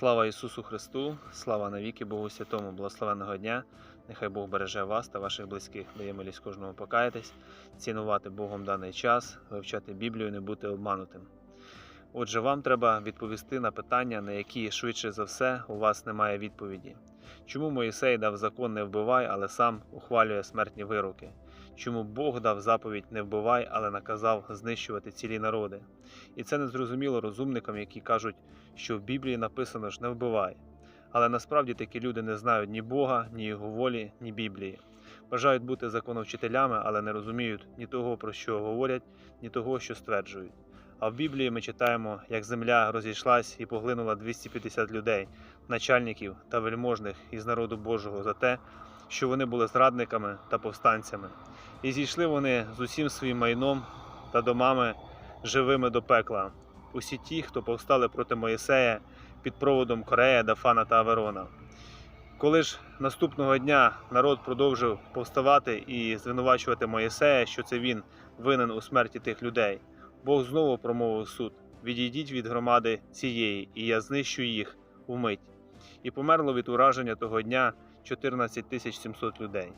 Слава Ісусу Христу, слава навіки Богу Святому, благословенного дня. Нехай Бог береже вас та ваших близьких, дає милість кожному покаятись, цінувати Богом даний час, вивчати Біблію, не бути обманутим. Отже, вам треба відповісти на питання, на які швидше за все у вас немає відповіді. Чому Моїсей дав закон не вбивай, але сам ухвалює смертні вироки? Чому Бог дав заповідь не вбивай, але наказав знищувати цілі народи? І це незрозуміло розумникам, які кажуть, що в Біблії написано ж не вбивай. Але насправді такі люди не знають ні Бога, ні Його волі, ні Біблії. Бажають бути законовчителями, але не розуміють ні того, про що говорять, ні того, що стверджують. А в Біблії ми читаємо, як земля розійшлась і поглинула 250 людей, начальників та вельможних із народу Божого за те, що вони були зрадниками та повстанцями. І зійшли вони з усім своїм майном та домами живими до пекла. Усі ті, хто повстали проти Моїсея під проводом Корея, Дафана та Аверона. Коли ж наступного дня народ продовжив повставати і звинувачувати Моїсея, що це він винен у смерті тих людей, Бог знову промовив суд: Відійдіть від громади цієї, і я знищу їх умить. І померло від ураження того дня 14 700 людей.